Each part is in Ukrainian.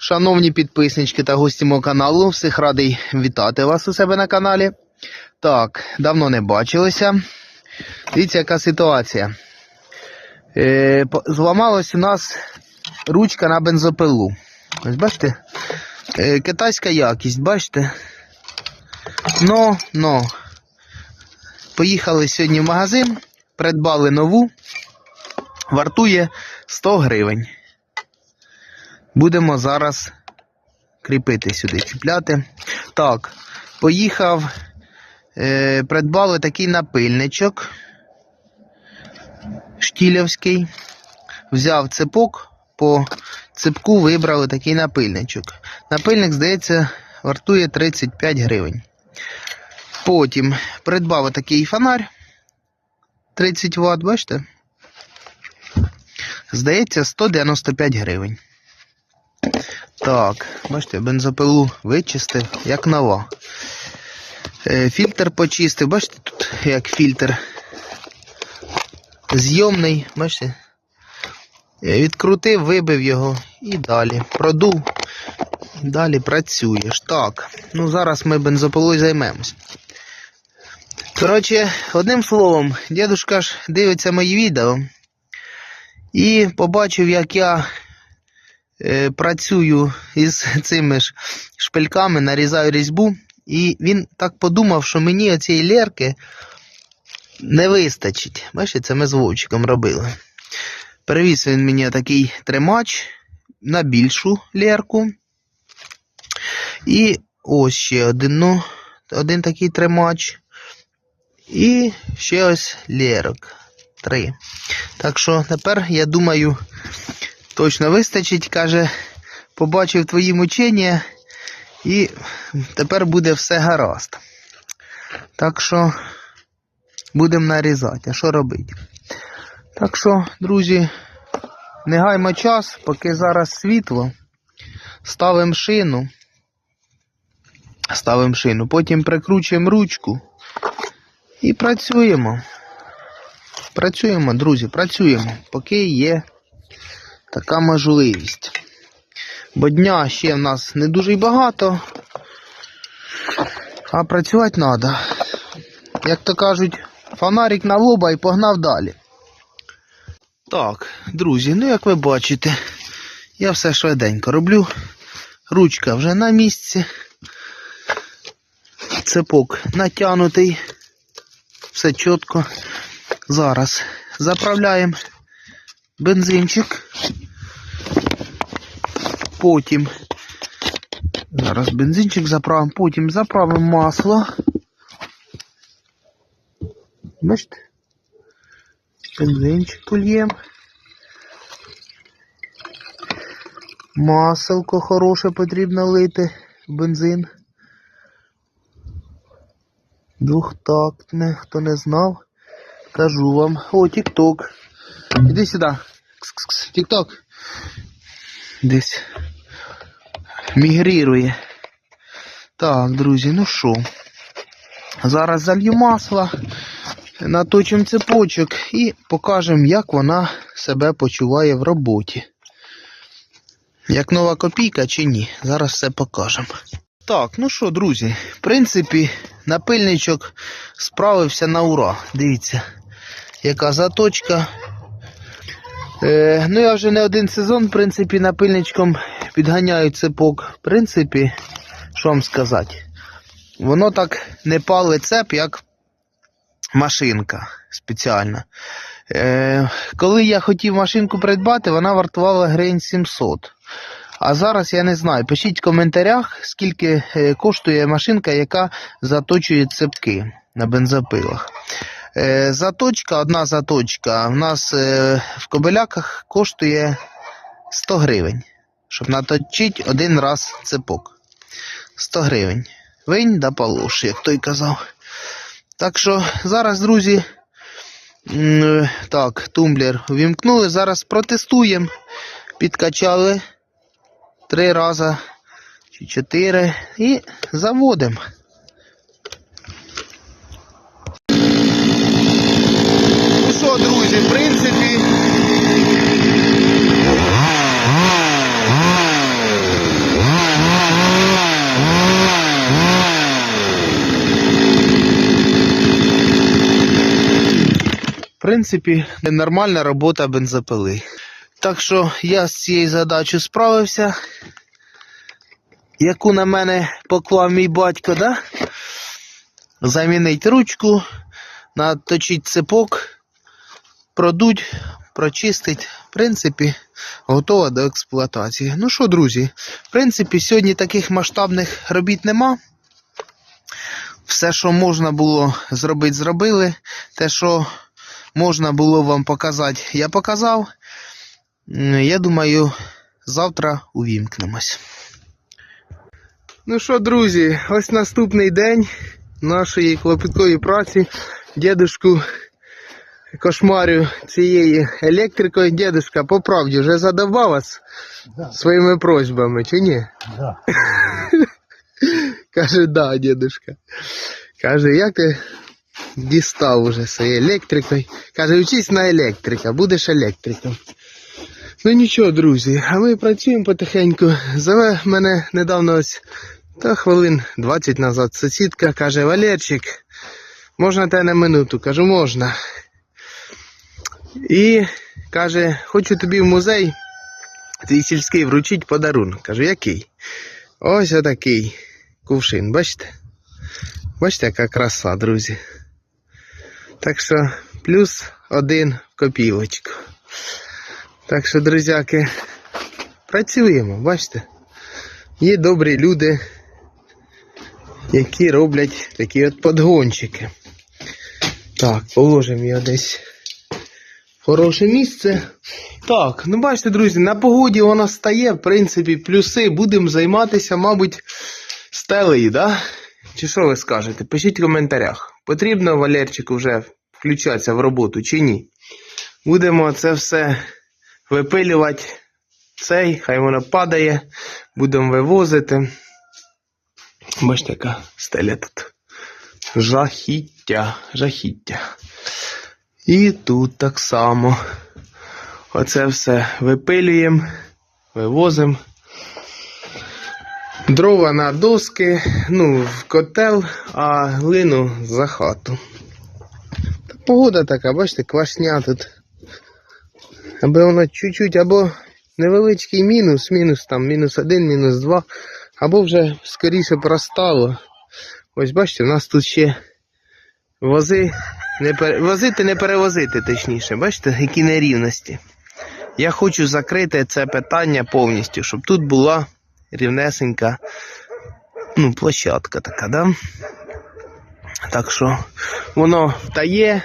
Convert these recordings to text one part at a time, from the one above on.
Шановні підписнички та гості мого каналу, всіх радий вітати вас у себе на каналі. Так, давно не бачилися. Дивіться, яка ситуація. Е, зламалась у нас ручка на бензопилу. Ось бачите? Е, китайська якість, бачите? Но, но. Поїхали сьогодні в магазин, придбали нову, вартує 100 гривень. Будемо зараз кріпити сюди, чіпляти. Так, поїхав, е, придбали такий напильничок штілівський. Взяв цепок, по цепку вибрали такий напильничок. Напильник, здається, вартує 35 гривень. Потім придбав такий фонарь 30 Вт, бачите? Здається, 195 гривень. Так, бачите, бензопилу вичистив, як нова. Е, Фільтр почистив, бачите, тут як фільтр зйомний, бачите? Е, Відкрутив, вибив його і далі. Продув, далі працюєш. Так, ну зараз ми бензопилою займемось. Коротше, одним словом, дідушка ж дивиться мої відео і побачив, як я працюю із цими ж шпильками, нарізаю різьбу. І він так подумав, що мені оцієї лерки не вистачить. Бачите, це ми з Вовчиком робили. Привіз він мені такий тримач на більшу лерку. І ось ще один, ну, один такий тримач. І ще ось лерок. Три. Так що тепер, я думаю, точно вистачить. Каже, побачив твої мучення, і тепер буде все гаразд. Так що будемо нарізати. А що робити? Так що, друзі, не гаймо час, поки зараз світло. Ставимо шину. Ставимо шину, потім прикручуємо ручку і працюємо. Працюємо, друзі, працюємо, поки є така можливість. Бо дня ще в нас не дуже багато, а працювати треба. Як то кажуть, фонарик на лоба і погнав далі. Так, друзі, ну як ви бачите, я все швиденько роблю. Ручка вже на місці. Цепок натягнутий. Все чітко. Зараз заправляємо бензинчик. Потім зараз бензинчик заправимо, потім заправимо масло. Бачите? Бензинчик польємо. Маселко хороше потрібно лити в бензин. Двохтактне, хто не знав, кажу вам. О, тік-ток. Іди сюди. Тік-ток. Десь мігрірує. Так, друзі, ну що. Зараз залью масло, наточимо цепочок і покажемо, як вона себе почуває в роботі. Як нова копійка чи ні. Зараз все покажемо. Так, ну що, друзі, в принципі, напильничок справився на ура. Дивіться, яка заточка. Е, ну, я вже не один сезон, в принципі, напильничком підганяю цепок. В принципі, що вам сказати? Воно так не палить цеп, як машинка спеціальна. Е, коли я хотів машинку придбати, вона вартувала гривень 700. А зараз я не знаю. Пишіть в коментарях, скільки е, коштує машинка, яка заточує цепки на бензопилах. Е, Заточка, одна заточка, в нас е, в кобеляках коштує 100 гривень, щоб наточити один раз цепок. 100 гривень. Винь да полош, як той казав. Так що зараз, друзі, е, так, тумблер вімкнули, зараз протестуємо. Підкачали три рази чи чотири і заводимо. що, друзі, в принципі. В принципі, нормальна робота бензопили. Так що я з цією задачею справився, яку на мене поклав мій батько, да? замінить ручку, наточить цепок продуть, прочистить. В принципі, готова до експлуатації. Ну що, друзі, в принципі, сьогодні таких масштабних робіт нема. Все, що можна було зробити, зробили. Те, що можна було вам показати, я показав. Я думаю, завтра увімкнемось. Ну що, друзі, ось наступний день нашої клопіткої праці. Дідушку кошмарю цієї електрикою. Дідушка, по правді, вже задавав вас Да, своїми просьбами, чи ні? да. Каже, да, дедушка. Каже, як ти дістав уже своєю електрикою. Каже, вчись на електрика, будеш електриком. Ну нічого, друзі, а ми працюємо потихеньку. Зове мене недавно ось та хвилин 20 назад сусідка каже, Валерчик, можна тебе на минуту? Кажу, можна. І каже, хочу тобі в музей твій сільський вручить подарунок. Кажу, який? Ось отакий кувшин, бачите? Бачите, яка краса, друзі. Так що плюс один в копілочку. Так що, друзяки, працюємо, бачите? Є добрі люди, які роблять такі от подгончики. Так, положимо його десь хороше місце. Так, ну бачите, друзі, на погоді воно стає, в принципі, плюси. Будемо займатися, мабуть, стелею, да? Чи що ви скажете? Пишіть в коментарях. Потрібно Валерчику вже включатися в роботу чи ні. Будемо це все випилювати. Цей, хай воно падає, будемо вивозити. Бачите, яка стеля тут. Жахіття, жахіття. І тут так само. Оце все випилюємо, вивозимо. Дрова на доски, ну, в котел, а глину за хату. Та погода така, бачите, квашня тут. Аби воно чуть-чуть, або невеличкий мінус, мінус там, мінус один, мінус два, або вже скоріше простало. Ось бачите, у нас тут ще вози, не пере... возити, не перевозити, точніше, бачите, які нерівності. Я хочу закрити це питання повністю, щоб тут була рівнесенька ну, площадка така, да? Так що воно втає,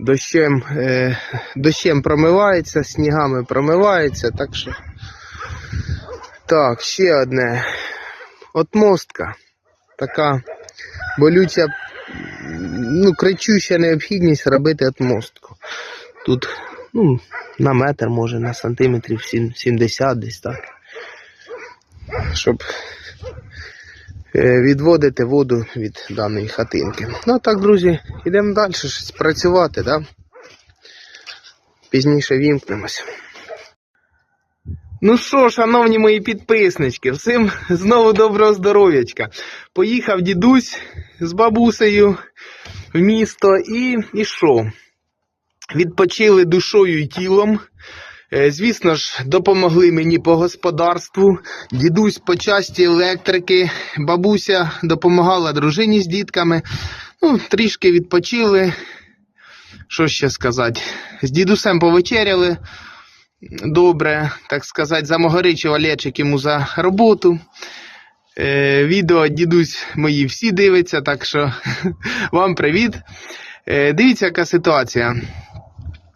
дощем, е, дощем промивається, снігами промивається, так що. Так, ще одне. Отмостка. Така болюча, ну, кричуща необхідність робити отмостку. Тут, ну, на метр, може, на сантиметрів 70 десь так щоб е, відводити воду від даної хатинки. Ну так, друзі, йдемо далі щось працювати, да? Пізніше вімкнемось. Ну що, шановні мої підписнички, всім знову доброго здоров'ячка. Поїхав дідусь з бабусею в місто і, що? Відпочили душою і тілом. Е, Звісно ж, допомогли мені по господарству. Дідусь по часті електрики, бабуся допомагала дружині з дітками. Ну, трішки відпочили. Що ще сказати? З дідусем повечеряли. Добре, так сказати, замогоричив Олечик йому за роботу. Е, відео дідусь мої всі дивиться, так що вам привіт. Е, дивіться, яка ситуація.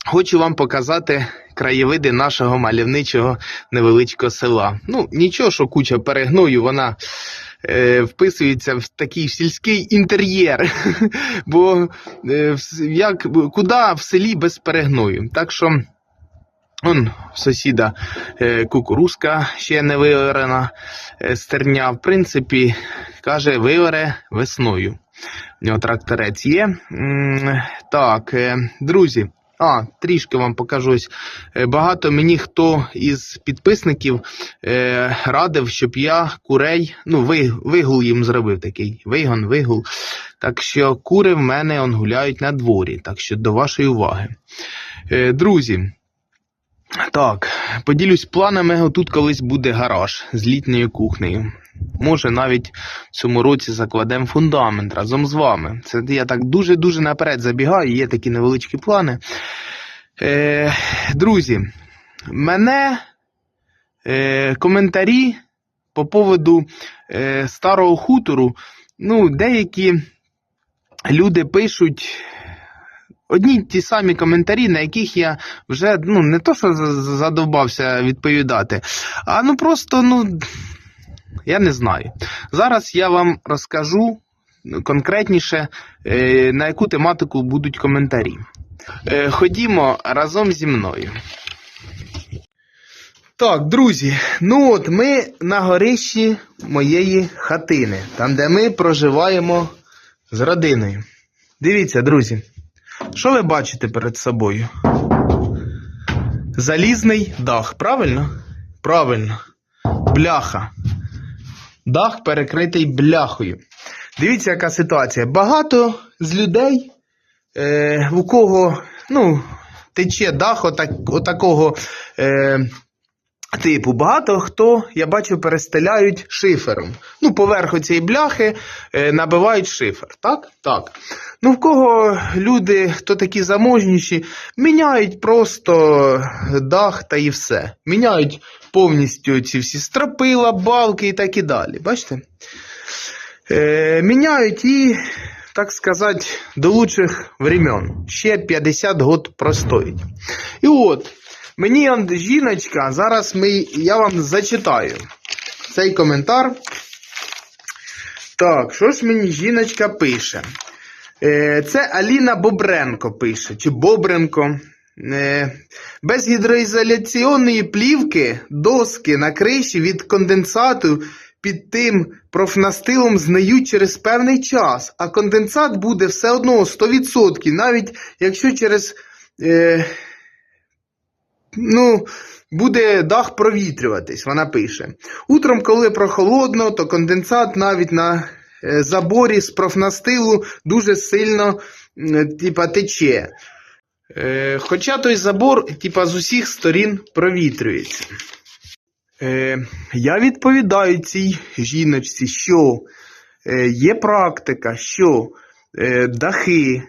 Хочу вам показати краєвиди нашого мальовничого невеличкого села. Ну, нічого, що куча перегною, вона е, вписується в такий сільський інтер'єр. Бо е, як, куди в селі без перегною? Так що. Он сусіда е, кукурузка ще не виорена, е, стерня, в принципі, каже, виоре весною. У нього тракторець є. Так, е, друзі. А, трішки вам покажу. ось. Е, Багато мені хто із підписників е, радив, щоб я курей, ну, ви- вигул їм зробив такий. Вигон, вигул. Так що кури в мене он гуляють на дворі. Так що до вашої уваги. Е, друзі, так, поділюсь планами. Отут колись буде гараж з літньою кухнею. Може, навіть в цьому році закладемо фундамент разом з вами. Це я так дуже-дуже наперед забігаю, є такі невеличкі плани. Е, друзі, мене е, коментарі по поводу е, старого хутору. Ну, деякі люди пишуть одні ті самі коментарі, на яких я вже ну, не то, що за- за- задовбався відповідати, а ну просто, ну, я не знаю. Зараз я вам розкажу конкретніше, е, на яку тематику будуть коментарі. Е, Ходімо разом зі мною. Так, друзі, ну от ми на горищі моєї хатини, там, де ми проживаємо з родиною. Дивіться, друзі, що ви бачите перед собою? Залізний дах, правильно? Правильно. Бляха. Дах перекритий бляхою. Дивіться, яка ситуація. Багато з людей, е, у кого ну, тече дах отак, отакого е, типу. Багато хто, я бачу, перестеляють шифером. Ну, поверху цієї бляхи е, набивають шифер. Так? Так. Ну, в кого люди, хто такі заможніші, міняють просто дах та і все. Міняють повністю ці всі стропила, балки і так і далі. Бачите? Е, міняють і, так сказати, до лучших времен. Ще 50 год простоїть. І от, мені жіночка, зараз ми, я вам зачитаю цей коментар. Так, що ж мені жіночка пише? Е, Це Аліна Бобренко пише, чи Бобренко. Е, Без гідроізоляційної плівки доски на криші від конденсату під тим профнастилом зниють через певний час, а конденсат буде все одно 100%, навіть якщо через е, ну, буде дах провітрюватись, вона пише. Утром, коли прохолодно, то конденсат навіть на е, заборі з профнастилу дуже сильно м, типа, тече. Е, хоча той забор типа, з усіх сторін провітрюється. Е, я відповідаю цій жіночці, що е, є практика, що е, дахи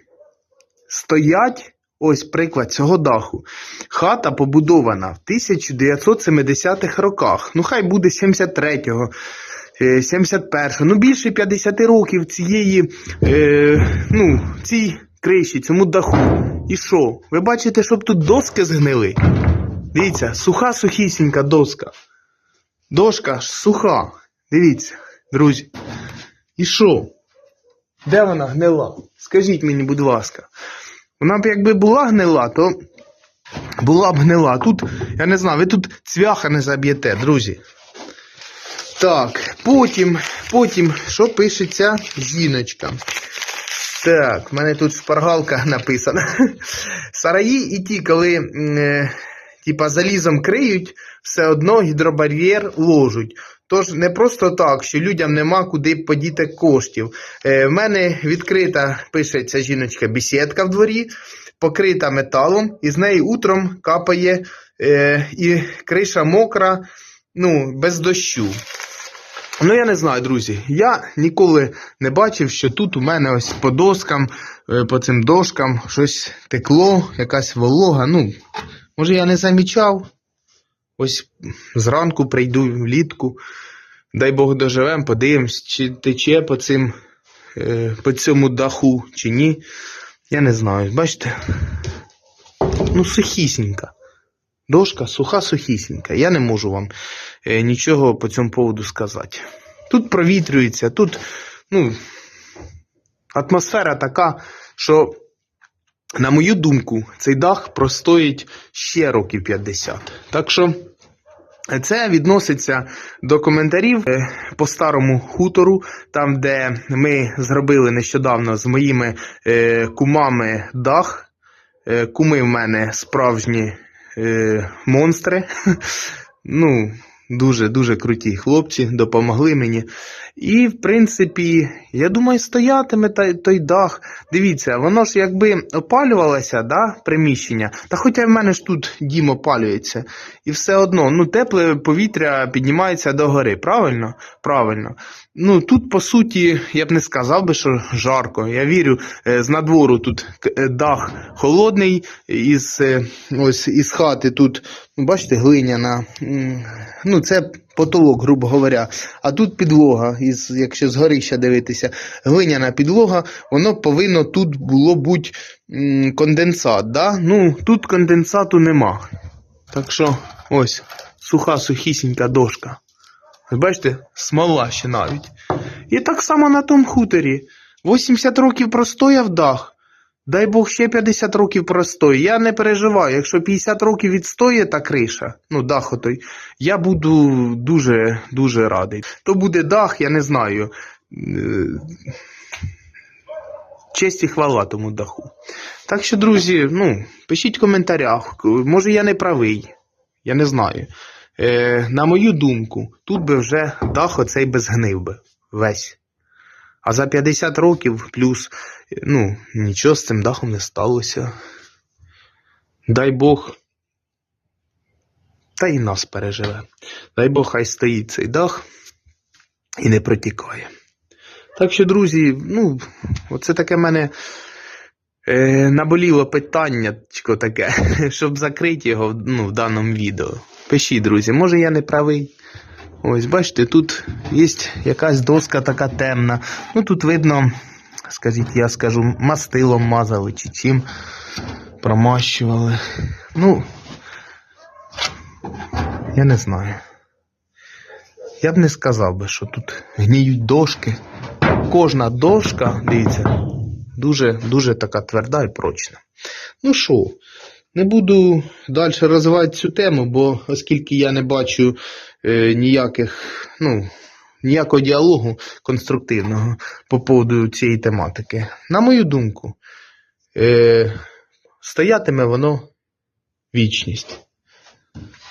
стоять, ось приклад цього даху. Хата побудована в 1970-х роках. Ну, хай буде 73-го. е, 71-го, ну більше 50 років цієї, е, ну, цій криші, цьому даху. І що? Ви бачите, щоб тут доски згнили? Дивіться, суха сухісінька доска. Дошка ж суха. Дивіться, друзі. І що? Де вона гнила? Скажіть мені, будь ласка. Вона б якби була гнила, то була б гнила. Тут, я не знаю, ви тут цвяха не заб'єте, друзі. Так, потім, потім, що пише ця жіночка? Так, в мене тут шпаргалка написана. Сараї і ті, коли е, типа залізом криють, все одно гідробар'єр ложуть. Тож не просто так, що людям нема куди подіти коштів. Е, в мене відкрита, пише ця жіночка, бесідка в дворі, покрита металом, і з неї утром капає е, і криша мокра, ну, без дощу. Ну, я не знаю, друзі. Я ніколи не бачив, що тут у мене ось по доскам, е, по цим дошкам щось текло, якась волога. Ну, може, я не замічав. Ось зранку прийду влітку. Дай Бог доживем, подивимось, чи тече по цим, е, по цьому даху, чи ні. Я не знаю. Бачите? Ну, сухісінька. Дошка суха сухісінька. Я не можу вам е, нічого по цьому поводу сказати. Тут провітрюється, тут, ну, атмосфера така, що, на мою думку, цей дах простоїть ще років 50. Так що. Це відноситься до коментарів е, по старому хутору, там, де ми зробили нещодавно з моїми е, кумами дах. Е, куми в мене справжні монстри. Ну, Дуже-дуже круті хлопці, допомогли мені. І, в принципі, я думаю, стоятиме той, той дах. Дивіться, воно ж якби опалювалося, да, приміщення. Та хоча в мене ж тут дім опалюється. І все одно, ну, тепле повітря піднімається до гори, правильно? Правильно. Ну, тут, по суті, я б не сказав би, що жарко. Я вірю, е, з надвору тут е, дах холодний, із, е, ось, із хати тут, ну, бачите, глиняна. Ну, це потолок, грубо говоря. А тут підлога, із, якщо з горища дивитися, глиняна підлога, воно повинно тут було бути конденсат. Да? Ну, тут конденсату нема. Так що, ось, суха, сухісінька дошка. Бачите, смола ще навіть. І так само на тому хуторі. 80 років простояв дах. Дай Бог ще 50 років простої. Я не переживаю. Якщо 50 років відстоє та криша, ну дах отой, я буду дуже дуже радий. То буде дах, я не знаю. Е, Честь і хвала тому даху. Так що, друзі, ну, пишіть в коментарях. Може я не правий. Я не знаю. Е, на мою думку, тут би вже дах оцей би згнив би весь. А за 50 років плюс, ну, нічого з цим дахом не сталося. Дай Бог. Та і нас переживе. Дай Бог, хай стоїть цей дах і не протікає. Так що, друзі, ну, оце таке мене е, наболіло питання, таке, щоб закрити його ну, в даному відео. Пишіть, друзі, може я не правий. Ось, бачите, тут є якась доска така темна. Ну тут видно, скажіть, я скажу, мастилом мазали чи чим промащували. Ну, я не знаю. Я б не сказав би, що тут гніють дошки. Кожна дошка, дивіться, дуже, дуже така тверда і прочна. Ну що, не буду далі розвивати цю тему, бо оскільки я не бачу е, ніяких, ну, ніякого діалогу конструктивного по поводу цієї тематики. На мою думку, е, стоятиме воно вічність.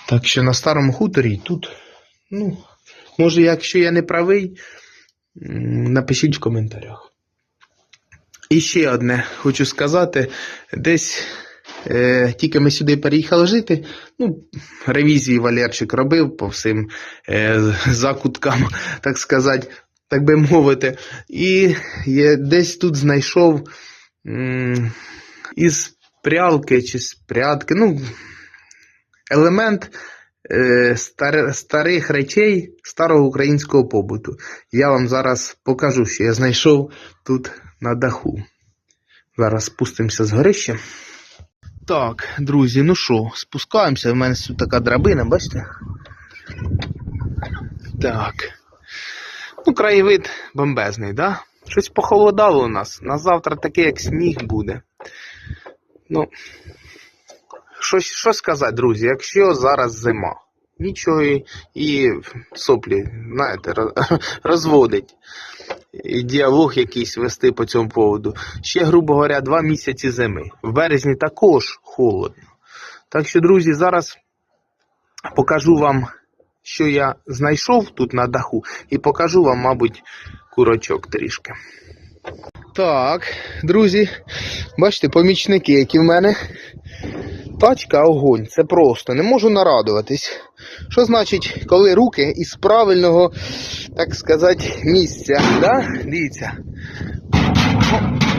Так що на старому хуторі тут, ну, може, якщо я не правий, напишіть в коментарях. І ще одне хочу сказати, десь е, тільки ми сюди переїхали жити, ну, ревізії Валерчик робив по всім е, закуткам, так сказати, так би мовити. І я десь тут знайшов м, із прялки чи з прядки, ну, елемент старих речей старого українського побуту. Я вам зараз покажу, що я знайшов тут на даху. Зараз спустимося з горища. Так, друзі, ну що, спускаємося. У мене тут така драбина, бачите? Так. Ну, краєвид бомбезний, да? Щось похолодало у нас. На завтра таке, як сніг буде. Ну, що, що сказати, друзі, якщо зараз зима, нічого і, соплі, знаєте, розводить. І діалог якийсь вести по цьому поводу. Ще, грубо говоря, два місяці зими. В березні також холодно. Так що, друзі, зараз покажу вам, що я знайшов тут на даху, і покажу вам, мабуть, курочок трішки. Так, друзі, бачите, помічники, які в мене. Тачка огонь, це просто, не можу нарадуватись. Що значить, коли руки із правильного, так сказати, місця, да? Дивіться.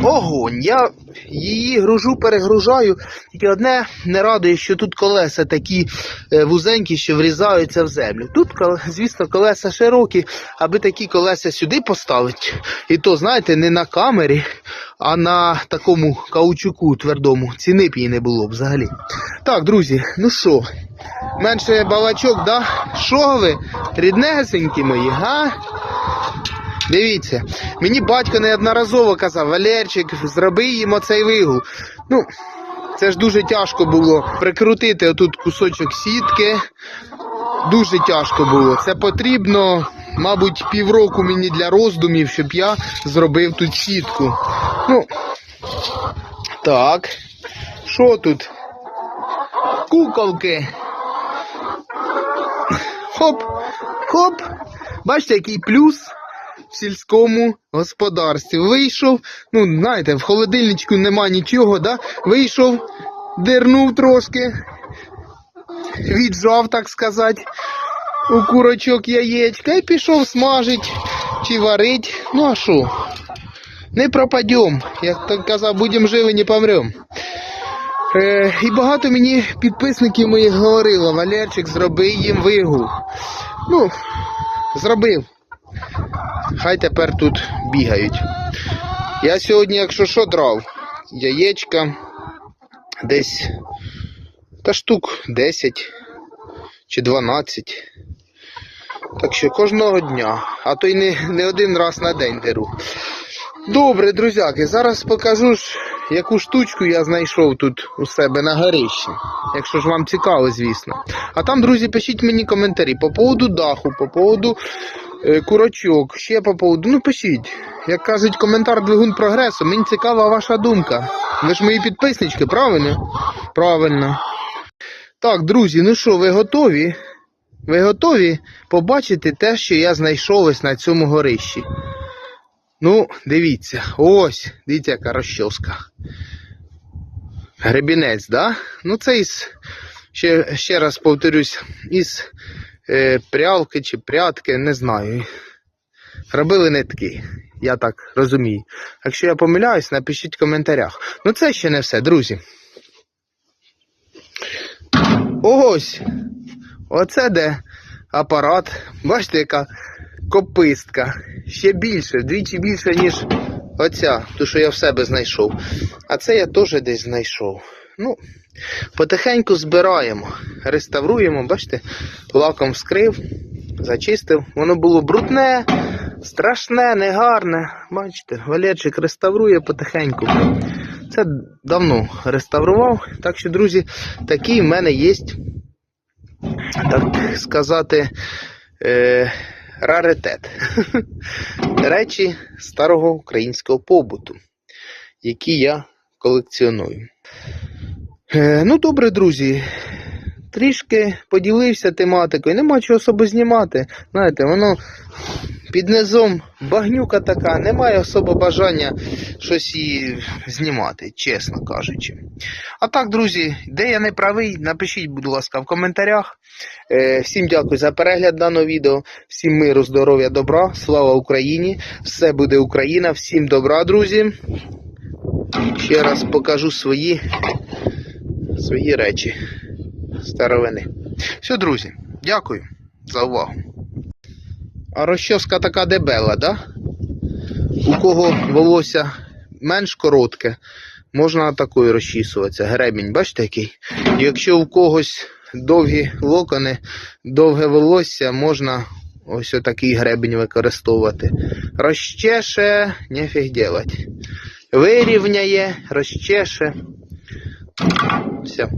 Огонь. Я її гружу, перегружаю. Тільки одне не радує, що тут колеса такі е, вузенькі, що врізаються в землю. Тут, звісно, колеса широкі, аби такі колеса сюди поставити. І то, знаєте, не на камері, а на такому каучуку твердому. Ціни б її не було взагалі. Так, друзі, ну що, менше балачок, да? Що ви? Ріднесенькі мої, га? Дивіться, мені батько неодноразово казав, Валерчик, зроби їм оцей вигул. Ну, це ж дуже тяжко було прикрутити отут кусочок сітки. Дуже тяжко було. Це потрібно, мабуть, півроку мені для роздумів, щоб я зробив тут сітку. Ну, так. Що тут? Куколки. Хоп, хоп. Бачите, який плюс в сільському господарстві. Вийшов, ну, знаєте, в холодильничку нема нічого, да? Вийшов, дирнув трошки, віджав, так сказати, у курочок яєчка і пішов смажить чи варить. Ну а що? Не пропадем. Як то казав, будемо живі, не помрем. Е, і багато мені підписників моїх говорило, Валерчик, зроби їм вигул. Ну, зробив. Хай тепер тут бігають. Я сьогодні, якщо що, драв, яєчка десь та штук 10 чи 12. Так що кожного дня, а то й не, не один раз на день деру. Добре, друзяки, зараз покажу ж, яку штучку я знайшов тут у себе на горищі. Якщо ж вам цікаво, звісно. А там, друзі, пишіть мені коментарі по поводу даху, по поводу е, курочок, ще по поводу. Ну пишіть. Як кажуть, коментар двигун прогресу, мені цікава ваша думка. Ви ж мої підписнички, правильно? Правильно. Так, друзі, ну що, ви готові? Ви готові побачити те, що я знайшов ось на цьому горищі? Ну, дивіться, ось, дивіться, яка розчоска. Гребінець, да? Ну, це із, ще, ще раз повторюсь, із е, прялки чи прятки, не знаю. Робили нитки, я так розумію. Якщо я помиляюсь, напишіть в коментарях. Ну, це ще не все, друзі. Ось. Оце де апарат. Бачите, яка копистка. Ще більше, вдвічі більше, ніж оця, ту, що я в себе знайшов. А це я теж десь знайшов. Ну, потихеньку збираємо, реставруємо, бачите, лаком вскрив, зачистив. Воно було брудне, страшне, негарне. Бачите, Валерчик реставрує потихеньку. Це давно реставрував. Так що, друзі, такий в мене є, так сказати, е, раритет. Речі старого українського побуту, які я колекціоную. Е, ну, добре, друзі. Трішки поділився тематикою, нема чого особо знімати. Знаєте, воно під низом багнюка така, немає особо бажання щось її знімати, чесно кажучи. А так, друзі, де я не правий, напишіть, будь ласка, в коментарях. Е, всім дякую за перегляд даного відео. Всім миру, здоров'я, добра. Слава Україні! Все буде Україна. Всім добра, друзі. Ще раз покажу свої, свої речі старовини. Все, друзі, дякую за увагу. А розчоска така дебела, да? У кого волосся менш коротке, можна такою розчісуватися. Гребінь, бачите який? Якщо у когось довгі локони, довге волосся, можна ось отакий гребінь використовувати. Розчеше, нефіг делать. Вирівняє, розчеше. Все.